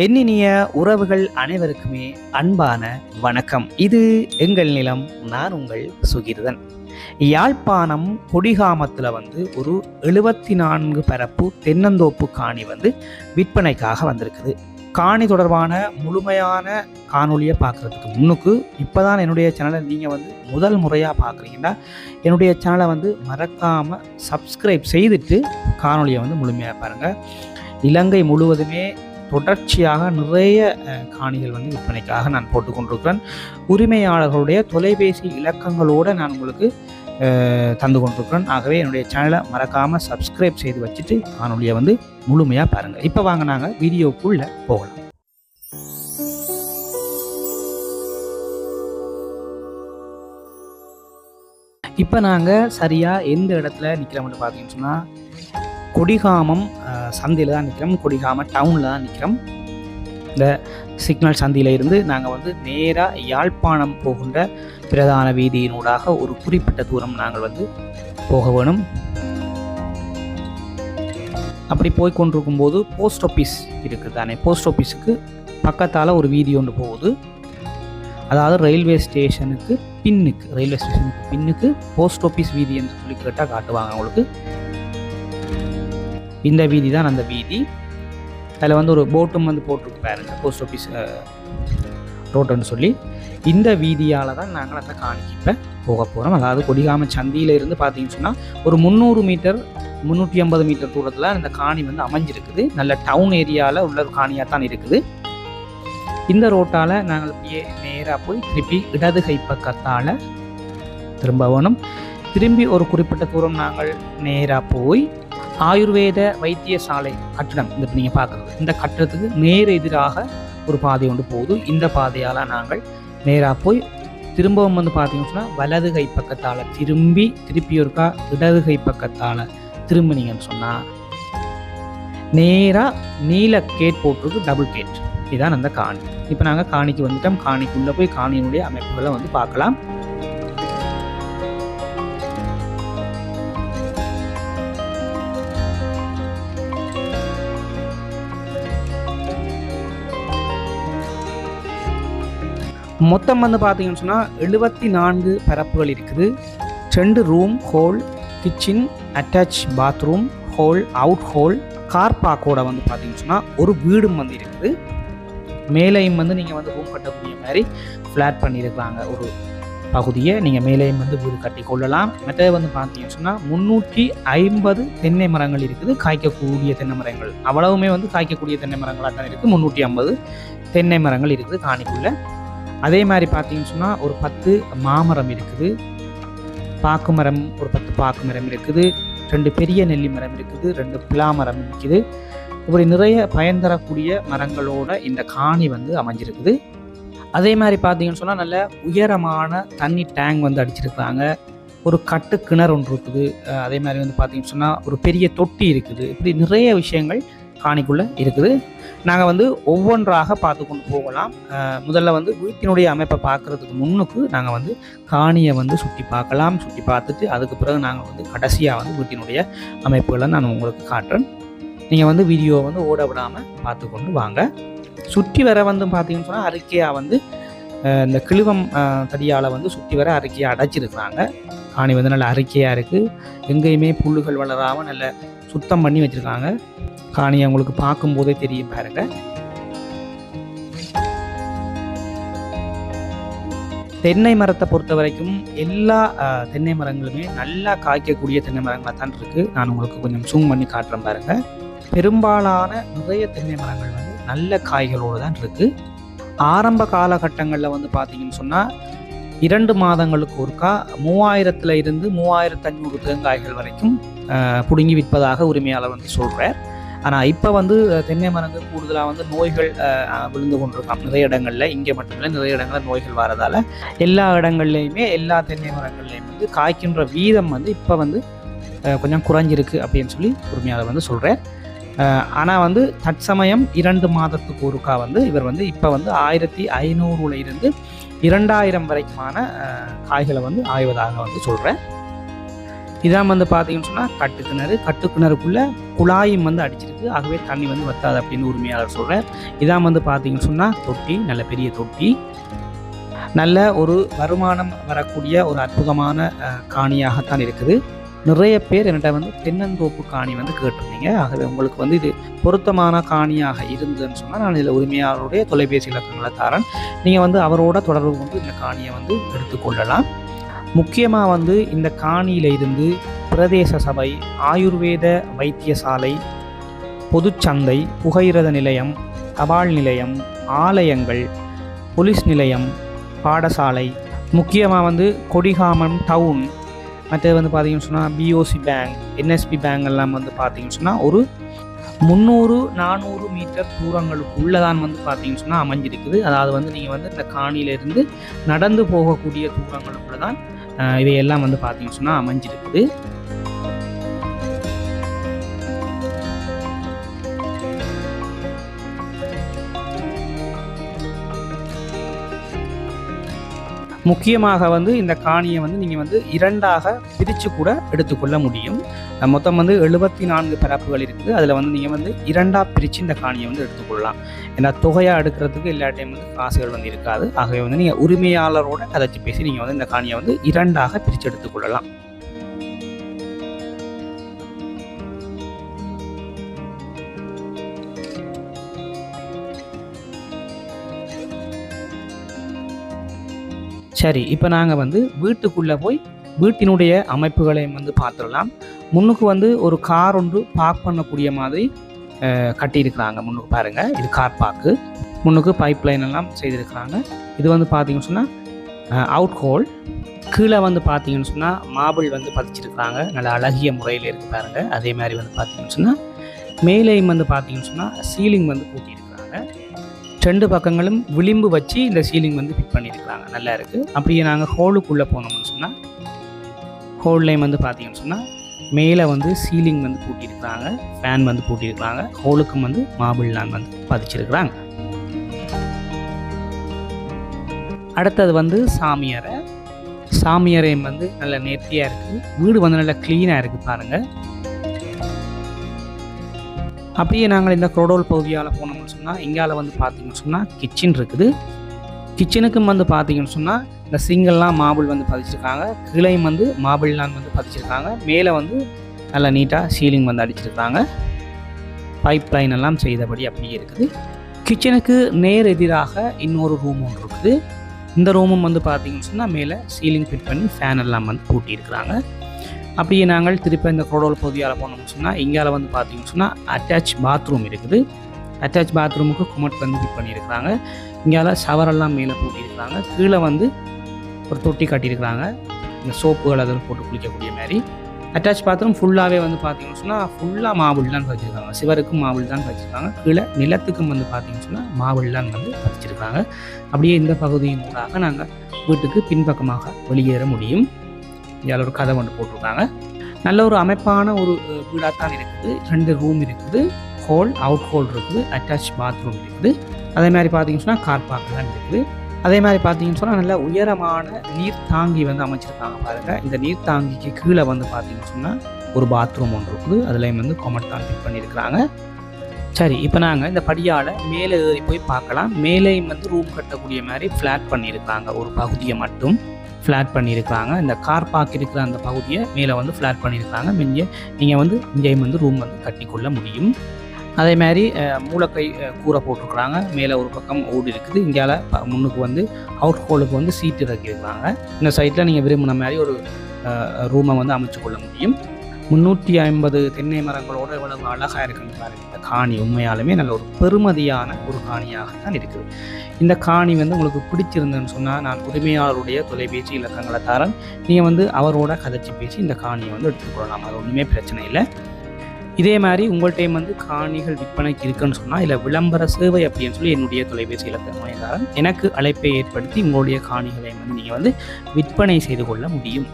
எண்ணினிய உறவுகள் அனைவருக்குமே அன்பான வணக்கம். இது எங்கள் நிலம் நான் உங்கள் சுகிர்தன். யாழ்ப்பாணம் கொடிகாமத்தில் வந்து ஒரு எழுபத்தி நான்கு பரப்பு தென்னந்தோப்பு காணி வந்து விற்பனைக்காக வந்திருக்குது. காணி தொடர்பான முழுமையான காணொலியை பார்க்குறதுக்கு முன்னுக்கு இப்போ தான் என்னுடைய சேனலை நீங்கள் வந்து முதல் முறையாக பார்க்குறீங்கன்னா என்னுடைய சேனலை வந்து மறக்காமல் சப்ஸ்கிரைப் செய்துட்டு காணொலியை வந்து முழுமையாக பாருங்கள் இலங்கை முழுவதுமே தொடர்ச்சியாக நிறைய காணிகள் வந்து விற்பனைக்காக நான் போட்டுக்கொண்டிருக்கிறேன். உரிமையாளர்களுடைய தொலைபேசி இலக்கங்களோடு நான் உங்களுக்கு தந்து கொண்டிருக்கிறேன். ஆகவே என்னுடைய சேனலை மறக்காமல் சப்ஸ்கிரைப் செய்து வச்சுட்டு காணொலியை வந்து முழுமையாக பாருங்கள் இப்போ வாங்க நாங்கள் வீடியோக்குள்ளே போகலாம். இப்போ நாங்கள் சரியாக எந்த இடத்துல நிற்கிறோம்னு பார்த்தீங்கன்னு சொன்னால் கொடிகாமம் சந்தையில் தான் நிற்கிறோம் கொடிகாம டவுனில் தான் நிற்கிறோம் இந்த சிக்னல் சந்தியில் இருந்து நாங்கள் வந்து நேராக யாழ்ப்பாணம் போகின்ற பிரதான வீதியினூடாக ஒரு குறிப்பிட்ட தூரம் நாங்கள் வந்து போக வேணும். அப்படி போய் கொண்டிருக்கும் போது போஸ்ட் ஆஃபீஸ் இருக்குது தானே போஸ்ட் ஆஃபீஸுக்கு பக்கத்தால் ஒரு வீதி ஒன்று போகுது. அதாவது ரயில்வே ஸ்டேஷனுக்கு பின்னுக்கு ரயில்வே ஸ்டேஷனுக்கு பின்னுக்கு போஸ்ட் ஆஃபீஸ் வீதி என்று சொல்லி கேட்டால் காட்டுவாங்க அவங்களுக்கு இந்த வீதி தான் அந்த வீதி. அதில் வந்து ஒரு போட்டும் வந்து போட்டிருக்கு பாருங்கள் போஸ்ட் ஆஃபீஸ் ரோட்டுன்னு சொல்லி. இந்த வீதியால் தான் நாங்கள் அந்த காணிக்கு இப்போ போக போகிறோம் அதாவது கொடிகாம சந்தியில் இருந்து பார்த்தீங்கன்னு சொன்னால் ஒரு முந்நூறு மீட்டர் முந்நூற்றி ஐம்பது மீட்டர் தூரத்தில் இந்த காணி வந்து அமைஞ்சிருக்குது. நல்ல டவுன் ஏரியாவில் உள்ள ஒரு காணியாக தான் இருக்குது. இந்த ரோட்டால் நாங்கள் அப்படியே நேராக போய் திருப்பி இடது கை பக்கத்தால் திரும்ப வேணும் திரும்பி ஒரு குறிப்பிட்ட தூரம் நாங்கள் நேராக போய் ஆயுர்வேத வைத்தியசாலை கட்டடம் இந்த நீங்கள் பார்க்குறது இந்த கட்டிடத்துக்கு நேர் எதிராக ஒரு பாதை ஒன்று போகுது. இந்த பாதையால் நாங்கள் நேராக போய் திரும்பவும் வந்து பார்த்தீங்கன்னு சொன்னால் வலது கை பக்கத்தால் திரும்பி திருப்பி ஒருக்கா இடது கை பக்கத்தால் திரும்பினீங்கன்னு சொன்னால் நேராக நீல கேட் போட்டிருக்கு டபுள் கேட் இதுதான் அந்த காணி. இப்போ நாங்கள் காணிக்கு வந்துட்டோம். காணிக்குள்ளே போய் காணியினுடைய அமைப்புகளை வந்து பார்க்கலாம். மொத்தம் வந்து பார்த்தீங்கன்னு சொன்னால் எழுபத்தி நான்கு பரப்புகள் இருக்குது. ரெண்டு room hall kitchen attach bathroom hall out hall car பார்க்கோட வந்து பார்த்தீங்கன்னு சொன்னால் ஒரு வீடும் வந்து இருக்குது. மேலேயும் வந்து நீங்கள் வந்து ரூம் கட்டக்கூடிய மாதிரி ஃப்ளாட் பண்ணியிருக்காங்க ஒரு பகுதியை நீங்கள் மேலேயும் வந்து வீடு கட்டி கொள்ளலாம். மற்றது வந்து பார்த்தீங்கன்னு சொன்னால் முந்நூற்றி ஐம்பது தென்னை மரங்கள் இருக்குது. காய்க்கக்கூடிய தென்னை மரங்கள். அவ்வளவுமே வந்து காய்க்கக்கூடிய தென்னை மரங்களாக தான் இருக்குது. முந்நூற்றி ஐம்பது தென்னை மரங்கள் இருக்குது காணிக்குள்ளே. அதே மாதிரி பார்த்தீங்கன்னு சொன்னால் ஒரு பத்து மாமரம் இருக்குது. பாக்கு மரம் ஒரு பத்து பாக்கு மரம் இருக்குது. ரெண்டு பெரிய நெல்லி மரம் இருக்குது ரெண்டு பிலா மரம் இருக்குது. இப்படி நிறைய பயன் தரக்கூடிய மரங்களோட இந்த காணி வந்து அமைஞ்சிருக்குது. அதே மாதிரி பார்த்தீங்கன்னு சொன்னால் நல்ல உயரமான தண்ணி டேங்க் வந்து அடிச்சிருக்காங்க. ஒரு கட்டு கிணறு ஒன்று இருக்குது. அதே மாதிரி வந்து பார்த்தீங்கன்னு சொன்னால் ஒரு பெரிய தொட்டி இருக்குது. இப்படி நிறைய விஷயங்கள் காணிக்குள்ளே இருக்குது. நாங்கள் வந்து ஒவ்வொன்றாக பார்த்து கொண்டு போகலாம். முதல்ல வந்து வீட்டினுடைய அமைப்பை பார்க்குறதுக்கு முன்னுக்கு நாங்கள் வந்து காணியை வந்து சுற்றி பார்க்கலாம். சுற்றி பார்த்துட்டு அதுக்கு பிறகு நாங்கள் வந்து கடைசியாக வந்து வீட்டினுடைய அமைப்புகளை நான் உங்களுக்கு காட்டுறேன். நீங்கள் வந்து வீடியோவை வந்து ஓட விடாமல் பார்த்து கொண்டு வாங்க. சுற்றி வர வந்து பார்த்தீங்கன்னு சொன்னால் அறிக்கையாக வந்து இந்த கிழுவம் தடியால் வந்து சுற்றி வர அறிக்கையை அடைச்சிருக்கிறாங்க. காணி வந்து நல்ல அறிக்கையாக இருக்குது எங்கேயுமே புல்லுகள் வளராமல் நல்ல சுத்தம் பண்ணி வச்சுருக்காங்க. காணியை உங்களுக்கு பார்க்கும்போதே தெரியும் பாருங்க. தென்னை மரத்தை பொறுத்த வரைக்கும் எல்லா தென்னை மரங்களுமே நல்லா காய்க்கக்கூடிய தென்னை மரங்களாக தான் இருக்குது நான் உங்களுக்கு கொஞ்சம் ஜூம் பண்ணி காட்டுறேன் பாருங்கள் பெரும்பாலான நிறைய தென்னை மரங்கள் வந்து நல்ல காய்களோடு தான் இருக்குது ஆரம்ப காலகட்டங்களில் வந்து பார்த்தீங்கன்னு சொன்னால் இரண்டு மாதங்களுக்கு ஒருக்கா மூவாயிரத்துல இருந்து மூவாயிரத்து ஐநூறு தேங்காய்கள் வரைக்கும் பிடுங்கி விற்பதாக உரிமையாளர் வந்து சொல்கிறார் ஆனால் இப்போ வந்து தென்னை மரங்கள் கூடுதலாக வந்து நோய்கள் விழுந்து கொண்டிருக்காம். நிறைய இடங்களில் இங்கே மட்டுமில்லை நிறைய இடங்களில் நோய்கள் வரதால் எல்லா இடங்கள்லையுமே எல்லா தென்னை மரங்கள்லையும் வந்து காய்க்கின்ற வீதம் வந்து இப்போ வந்து கொஞ்சம் குறைஞ்சிருக்கு அப்படின்னு சொல்லி உரிமையாளர் வந்து சொல்கிறேன் ஆனால் வந்து தற்சமயம் இரண்டு மாதத்துக்கு ஒருக்கா வந்து இவர் வந்து இப்போ வந்து ஆயிரத்தி ஐநூறுல இருந்து இரண்டாயிரம் வரைக்குமான காய்களை வந்து ஆய்வதாக வந்து சொல்கிறேன் இதான் வந்து பார்த்தீங்கன்னு சொன்னால் கட்டுக்கிணறு கட்டுக்கிணறுக்குள்ளே குழாயும் வந்து அடிச்சிருக்கு. ஆகவே தண்ணி வந்து வத்தாது அப்படின்னு உரிமையாளர் சொல்கிறார் இதான் வந்து பார்த்தீங்கன்னு சொன்னால் தொட்டி நல்ல பெரிய தொட்டி. நல்ல ஒரு வருமானம் வரக்கூடிய ஒரு அற்புதமான காணியாகத்தான் இருக்குது. நிறைய பேர் என்கிட்ட வந்து தென்னந்தோப்பு காணி வந்து கேட்டிருந்தீங்க. ஆகவே உங்களுக்கு வந்து இது பொருத்தமான காணியாக இருந்ததுன்னு சொன்னால் நான் இதில் உரிமையாளருடைய தொலைபேசி இலக்கங்களை தரேன். நீங்கள் வந்து அவரோட தொடர்பு கொண்டு இந்த காணியை வந்து எடுத்துக்கொள்ளலாம். முக்கியமாக வந்து இந்த காணியில் இருந்து பிரதேச சபை ஆயுர்வேத வைத்தியசாலை பொதுச்சந்தை புகையிரத நிலையம் தபால் நிலையம் ஆலயங்கள் போலீஸ் நிலையம் பாடசாலை முக்கியமாக வந்து கொடிகாமம் டவுன் மற்றது வந்து பார்த்தீங்கன்னு சொன்னால் பிஓசி பேங்க் என்எஸ்பி பேங்க் எல்லாம் வந்து பார்த்தீங்கன்னு சொன்னால் ஒரு முந்நூறு நானூறு மீட்டர் தூரங்களுக்குள்ளே தான் வந்து பார்த்தீங்கன்னு சொன்னால் அமைஞ்சிருக்குது. அதாவது வந்து நீங்கள் வந்து இந்த காணியிலிருந்து நடந்து போகக்கூடிய தூரங்களுக்குள்ள தான் இதையெல்லாம் வந்து பார்த்தீங்கன்னு சொன்னால் அமைஞ்சிருக்குது. முக்கியமாக வந்து இந்த காணியை வந்து நீங்கள் வந்து இரண்டாக பிரித்து கூட எடுத்துக்கொள்ள முடியும். மொத்தம் வந்து எழுபத்தி நான்கு பரப்புகள் இருக்குது. அதில் வந்து நீங்கள் வந்து இரண்டாக பிரித்து இந்த காணியை வந்து எடுத்துக்கொள்ளலாம். ஏன்னா தொகையாக எடுக்கிறதுக்கு எல்லா டைம் வந்து காசுகள் வந்து இருக்காது. ஆகவே வந்து நீங்கள் உரிமையாளரோட கதைச்சு பேசி நீங்கள் வந்து இந்த காணியை வந்து இரண்டாக பிரித்து எடுத்துக்கொள்ளலாம். சரி இப்போ நாங்கள் வந்து வீட்டுக்குள்ளே போய் வீட்டினுடைய அமைப்புகளையும் வந்து பார்த்துடலாம். முன்னுக்கு வந்து ஒரு கார் ஒன்று பார்க் பண்ணக்கூடிய மாதிரி கட்டியிருக்கிறாங்க. முன்னுக்கு பாருங்கள் இது கார் பார்க்கு முன்னுக்கு பைப் லைன் எல்லாம் செய்திருக்கிறாங்க. இது வந்து பார்த்தீங்கன்னு சொன்னால் அவுட் ஹோல் கீழே வந்து பார்த்தீங்கன்னு சொன்னால் மாபிள் வந்து பதிச்சிருக்கிறாங்க. நல்ல அழகிய முறையில் இருக்கு பாருங்கள் அதே மாதிரி வந்து பார்த்தீங்கன்னு சொன்னால் மேலேயும் வந்து பார்த்தீங்கன்னு சொன்னால் சீலிங் வந்து கூட்டியிருக்கு ரெண்டு பக்கங்களும் விளிம்பு வச்சு இந்த சீலிங் வந்து ஃபிட் பண்ணியிருக்கிறாங்க. நல்லா இருக்குது அப்படியே நாங்கள் ஹோலுக்குள்ளே போனோம்னு சொன்னால் ஹோல்லையும் வந்து பார்த்தீங்கன்னு சொன்னால் மேலே வந்து சீலிங் வந்து பூட்டியிருக்கிறாங்க ஃபேன் வந்து பூட்டியிருக்கிறாங்க ஹோலுக்கும் வந்து மாபிள் நான் வந்து பதிச்சிருக்கிறாங்க. அடுத்தது வந்து சாமியாரை சாமியாரையும் வந்து நல்ல நேர்த்தியாக இருக்குது வீடு வந்து நல்லா க்ளீனாக இருக்குது பாருங்கள் அப்படியே நாங்கள் இந்த குரோடோல் பகுதியால் போனோம்னு சொன்னால் இங்கால வந்து பார்த்தீங்கன்னு சொன்னால் கிச்சன் இருக்குது. கிச்சனுக்கும் வந்து பார்த்தீங்கன்னு சொன்னால் இந்த சிங்கல்லாம் மாபிள் வந்து பதிச்சிருக்காங்க. கீழையும் வந்து மாபிள்லாம் வந்து பதிச்சிருக்காங்க. மேலே வந்து நல்லா நீட்டாக சீலிங் வந்து அடிச்சிருக்காங்க. பைப் லைன் எல்லாம் செய்தபடி அப்படியே இருக்குது. கிச்சனுக்கு நேர் எதிராக இன்னொரு ரூம் ஒன்று இருக்குது. இந்த ரூமும் வந்து பார்த்தீங்கன்னு சொன்னால் மேலே சீலிங் ஃபிட் பண்ணி ஃபேன் எல்லாம் வந்து பூட்டியிருக்கிறாங்க. அப்படியே நாங்கள் திருப்பி இந்த குரோடோல் பகுதியால் போனோம்னு சொன்னால் இங்கால வந்து பார்த்தீங்கன்னு சொன்னால் அட்டாச் பாத்ரூம் இருக்குது. அட்டாச் பாத்ரூமுக்கு குமட் வந்து ஃபிட் பண்ணியிருக்கிறாங்க. இங்கால ஷவரெல்லாம் மேலே பூட்டியிருக்கிறாங்க கீழே வந்து ஒரு தொட்டி கட்டியிருக்கிறாங்க. இந்த சோப்புகள் அதில் போட்டு குளிக்கக்கூடிய மாதிரி. அட்டாச் பாத்ரூம் ஃபுல்லாகவே வந்து பார்த்தீங்கன்னு சொன்னால் ஃபுல்லாக மாவுள் தான் வச்சுருக்காங்க சிவருக்கும் மாவுள் தான் வச்சுருக்காங்க கீழே நிலத்துக்கும் வந்து பார்த்தீங்கன்னு சொன்னால் மாவுள் தான் வந்து பதிச்சிருக்காங்க. அப்படியே இந்த பகுதியின் மூலமாக நாங்கள் வீட்டுக்கு பின்பக்கமாக வெளியேற முடியும். இதில் ஒரு கதை ஒன்று போட்டிருக்காங்க. நல்ல ஒரு அமைப்பான ஒரு வீடாக தான் இருக்குது. ரெண்டு ரூம் இருக்குது. ஹோல் அவுட் ஹோல் இருக்குது. அட்டாச் பாத்ரூம் இருக்குது. அதே மாதிரி பார்த்தீங்கன்னு சொன்னால் கார் பார்க்கலாம் இருக்குது. அதே மாதிரி பார்த்தீங்கன்னு சொன்னால் நல்ல உயரமான நீர் தாங்கி வந்து அமைச்சிருக்காங்க பாருங்கள் இந்த நீர் தாங்கிக்கு கீழே வந்து பார்த்தீங்கன்னு சொன்னால் ஒரு பாத்ரூம் ஒன்று இருக்குது. அதுலேயும் வந்து கொமெண்ட் தான் ஃபிட் பண்ணியிருக்கிறாங்க. சரி இப்போ நாங்கள் இந்த படியால் மேலே ஏறி போய் பார்க்கலாம். மேலேயும் வந்து ரூம் கட்டக்கூடிய மாதிரி ஃப்ளாட் பண்ணியிருக்காங்க. ஒரு பகுதியை மட்டும். ஃப்ளாட் பண்ணியிருக்காங்க இந்த கார் பார்க் இருக்கிற அந்த பகுதியை மேலே வந்து ஃப்ளாட் பண்ணியிருக்காங்க மிஞ்ச நீங்கள் வந்து இங்கேயும் வந்து ரூம் வந்து கட்டிக்கொள்ள முடியும். அதே மாதிரி மூலக்கை கூரை போட்டிருக்கிறாங்க. மேலே ஒரு பக்கம் ஓடு இருக்குது. இங்கால முன்னுக்கு வந்து அவுட் ஹோலுக்கு வந்து சீட்டு இறக்கியிருக்கிறாங்க. இந்த சைட்டில் நீங்கள் விரும்பின மாதிரி ஒரு ரூமை வந்து அமைச்சு கொள்ள முடியும். முந்நூற்றி ஐம்பது தென்னை மரங்களோட எவ்வளவு அழகாக இருக்குன்னு இந்த காணி உண்மையாலுமே நல்ல ஒரு பெருமதியான ஒரு காணியாக தான் இருக்குது. இந்த காணி வந்து உங்களுக்கு பிடிச்சிருந்ததுன்னு சொன்னால் நான் உரிமையாளருடைய தொலைபேசி இலக்கங்களை தரேன். நீங்கள் வந்து அவரோட கதைச்சி பேசி இந்த காணியை வந்து எடுத்துக்கொள்ளலாம் அது ஒன்றுமே பிரச்சனை இல்லை. இதே மாதிரி உங்கள்கிட்ட வந்து காணிகள் விற்பனைக்கு இருக்குன்னு சொன்னால் இல்லை விளம்பர சேவை அப்படின்னு சொல்லி என்னுடைய தொலைபேசி இலக்கங்களை தரேன். எனக்கு அழைப்பை ஏற்படுத்தி உங்களுடைய காணிகளை வந்து நீங்கள் வந்து விற்பனை செய்து கொள்ள முடியும்.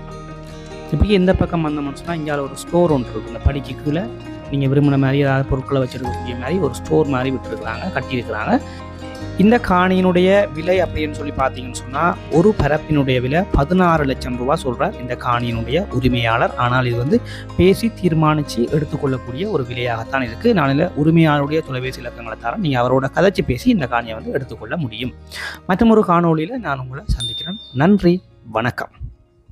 இப்படி எந்த பக்கம் வந்தோம்னு சொன்னால் இங்கே ஒரு ஸ்டோர் ஒன்று இருக்குது இந்த படிக்கு கீழே நீங்கள் விரும்பின மாதிரி ஏதாவது பொருட்களை வச்சுருக்கக்கூடிய மாதிரி ஒரு ஸ்டோர் மாதிரி விட்டுருக்குறாங்க கட்டியிருக்கிறாங்க. இந்த காணியினுடைய விலை அப்படின்னு சொல்லி பார்த்தீங்கன்னு சொன்னால் ஒரு பரப்பினுடைய விலை பதினாறு லட்சம் ரூபா சொல்கிறார் இந்த காணியினுடைய உரிமையாளர். ஆனால் இது வந்து பேசி தீர்மானித்து எடுத்துக்கொள்ளக்கூடிய ஒரு விலையாகத்தான் இருக்குது நான் இதில் உரிமையாளருடைய தொலைபேசி இலக்கங்களை தரேன். நீங்கள் அவரோட கதைச்சி பேசி இந்த காணியை வந்து எடுத்துக்கொள்ள முடியும். மற்றும் ஒரு காணொளியில் நான் உங்களை சந்திக்கிறேன். நன்றி வணக்கம்.